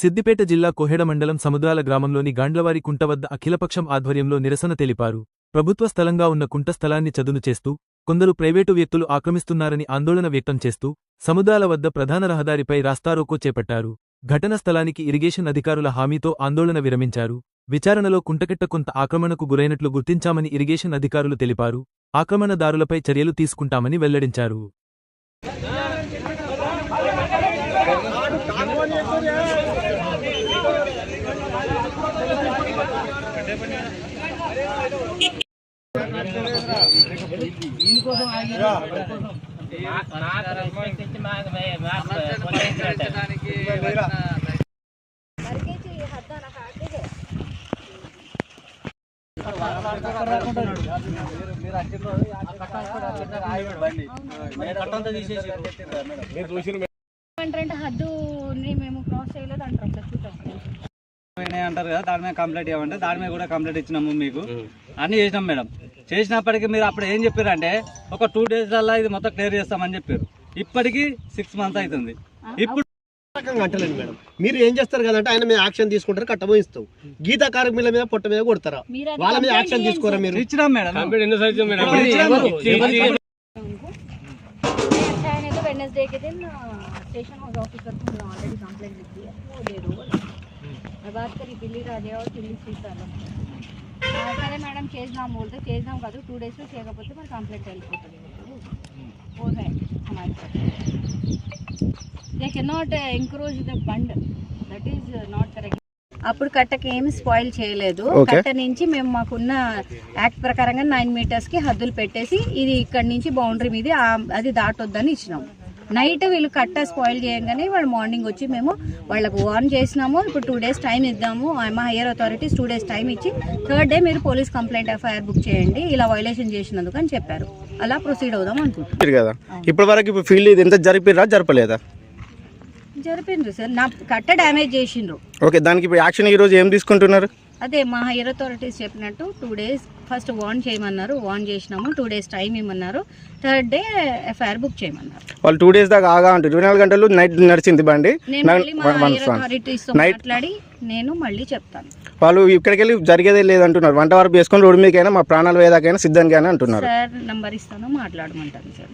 సిద్దిపేట జిల్లా కోహెడ మండలం సముద్రాల గ్రామంలోని గాండ్లవారి కుంట వద్ద అఖిలపక్షం ఆధ్వర్యంలో నిరసన తెలిపారు. ప్రభుత్వ స్థలంగా ఉన్న కుంట స్థలాన్ని చదును చేస్తూ కొందరు ప్రైవేటు వ్యక్తులు ఆక్రమిస్తున్నారని ఆందోళన వ్యక్తం చేస్తూ సముద్రాల వద్ద ప్రధాన రహదారిపై రాస్తారోకో చేపట్టారు. ఘటన స్థలానికి ఇరిగేషన్ అధికారుల హామీతో ఆందోళన విరమించారు. విచారణలో కుంటకెట్ట కొంత ఆక్రమణకు గురైనట్లు గుర్తించామని ఇరిగేషన్ అధికారులు తెలిపారు. ఆక్రమణదారులపై చర్యలు తీసుకుంటామని వెల్లడించారు. మరికేచి హద్దుని మేము క్రాస్ చేయలేదు అంటారు. చూద్దాం. పోయినాయి అంటారు కదా దాని మీద కంప్లైంట్ ఇవ్వమంటే దాని మీద కూడా కంప్లైంట్ ఇచ్చినాము మీకు అన్ని చేసినాం మేడం చేసినప్పటికీ మీరు అప్పుడు ఏం చెప్పారంటే ఒక టూ డేస్ వల్ల ఇది మొత్తం క్లియర్ చేస్తామని చెప్పారు ఇప్పటికి సిక్స్ మంత్స్ అవుతుంది ఇప్పుడు రకంగా అంటలేను మేడం మీరు ఏం చేస్తారు కదంటే ఆయన మీద యాక్షన్ తీసుకుంటారు కట్టబోయిస్తాం గీతా కార్మికుల మీద పొట్ట మీద కొడతారా మీరు అది వాళ్ళ మీద complaint యాక్షన్ చేయండి తీసుకోరా మీరు ఇచ్చినాం మేడం अच्छा है तो वेडनेसडे के दिन स्टेशन हाउस ऑफिसर को ऑलरेडी कंप्लेंट लिख दिया वो दे दो बोले मैं बात करी दिल्ली రాజే और ఢిల్లీ శ్రీకారం సరే మేడం చేద్దాం బోల్తే చేద్దాం కాదు టూ డేస్లో చేయకపోతే మరి కంప్లైంట్ వెళ్ళిపోతుంది ఓ high హమారే they can not encourage the bandh that is not correct అప్పుడు కట్టకి ఏమి స్పాయిల్ చేయలేదు కట్ట నుంచి మేము మాకున్న యాక్ట్ ప్రకారంగా నైన్ మీటర్స్ కి హద్దులు పెట్టేసి ఇది ఇక్కడ నుంచి బౌండరీ మీద ఆ- అది దాటొద్దని ఇచ్చినాము నైట్ వీళ్ళు కట్ట స్పాయిల్ చేయగానే వాళ్ళు మార్నింగ్ వచ్చి మేము వాళ్ళకు వార్న్ చేసినాము. ఇప్పుడు టూ డేస్ టైం ఇద్దాము. మా higher authorities two days time ఇచ్చి థర్డ్ డే మీరు పోలీస్ కంప్లైంట్ ఎఫ్ఐఆర్ బుక్ చేయండి. ఇలా వైలేషన్ చేసినందుకు అని చెప్పారు. అలా ప్రొసీడ్ అవుదాం అనుకుంటున్నాం. చెప్పారు కదా. ఇప్పటి వరకు ఫీల్డ్ ఇది ఎంత జరిపిరా జరపలేదా? జరిపిండ్రు సార్. నా కట్ట డ్యామేజ్ చేసిండ్రు. ఓకే దానికి ఇప్పుడు యాక్షన్ ఈ రోజు ఏం తీసుకుంటున్నారు? అదే మా హైయర్ అథారిటీస్ చెప్పినట్టు టూ డేస్ ఫస్ట్ వార్న్ చేయమన్నారు వార్న్ చేసినాము టూ డేస్ టైం ఇమ్మన్నారు థర్డ్ డే ఎఫ్ఐఆర్ బుక్ చేయమన్నారు. వాళ్ళు టూ డేస్ దాకా ఆగా ఉంటారు ఇరవై నాలుగు గంటలు నైట్ నడిచింది బండి. వన్ వన్ మాట్లాడి నేను మళ్ళీ చెప్తాను. వాళ్ళు ఇక్కడికి వెళ్ళి జరిగేదే లేదంటున్నారు. వంట వరకు వేసుకొని రోడ్డు మీదకైనా మా ప్రాణాలు వేదాకైనా సిద్ధానికైనా అంటున్నారు. సార్ నంబర్ ఇస్తాను మాట్లాడమంటాను సార్.